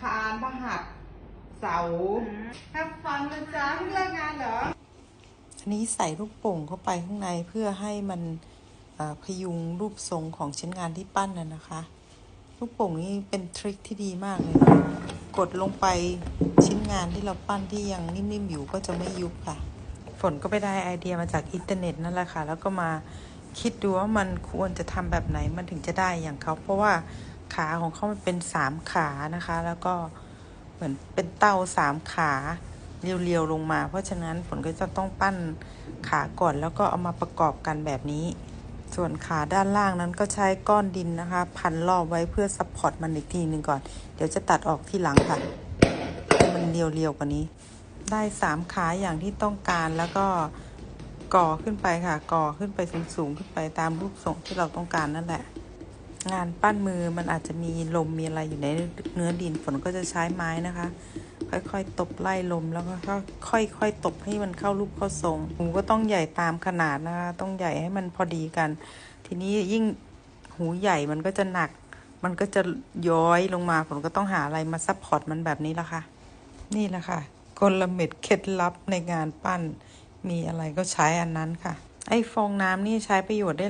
คารพฤหัสเสาร์แฮปฟันนะจ๊ะเพิ่งเลิกงานเหรอ อันนี้ใส่ลูกโป่งเข้าไปข้างในเพื่อให้มันเอ่อพยุงรูปทรงของชิ้นงานที่ปั้นน่ะนะคะ ลูกโป่งนี่เป็นทริคที่ดีมากเลยนะกดลงไปชิ้นงานที่เราปั้นที่ยังนิ่มๆอยู่ก็จะไม่ยุบค่ะ ฝนก็ไปได้ไอเดียมาจากอินเทอร์เน็ตนั่นแหละค่ะ แล้วก็มาคิดดูว่ามันควรจะทำแบบไหนมันถึงจะได้อย่างเขา เพราะว่า ขาของเขามันเป็นสามขานะคะ แล้วก็เหมือนเป็นเต้าสามขาเรียวๆลงมา เพราะฉะนั้นฝนก็จะต้องปั้นขาก่อนแล้วก็เอามาประกอบกันแบบนี้ ส่วนขาด้านล่างนั้นก็ใช้ก้อนดินนะคะ พันรอบไว้เพื่อซัพพอร์ตมันอีกทีหนึ่งก่อน เดี๋ยวจะตัดออกที่หลังค่ะให้มันเรียวๆกว่านี้ ได้สามขาอย่างที่ต้องการแล้วก็ก่อขึ้นไปค่ะ ก่อขึ้นไปสูงๆขึ้นไปตามรูปทรงที่เราต้องการนั่นแหละ งานปั้นมือมันอาจจะมีลมมีอะไรอยู่ในเนื้อดินฝนก็จะใช้ไม้นะคะ ค่อยๆ ตบไล่ลมแล้วก็ค่อยๆตบให้มันเข้ารูปเข้าทรงหูก็ต้องใหญ่ตามขนาดนะคะ ต้องใหญ่ให้มันพอดีกัน ทีนี้ยิ่งหูใหญ่มันก็จะหนัก มันก็จะย้อยลงมาฝนก็ต้องหาอะไรมาซัพพอร์ตมันแบบนี้ละค่ะ นี่แหละค่ะกลเม็ดเคล็ดลับในงานปั้น มีอะไรก็ใช้อันนั้นค่ะ ไอ้ฟองน้ำนี่ใช้ประโยชน์ได้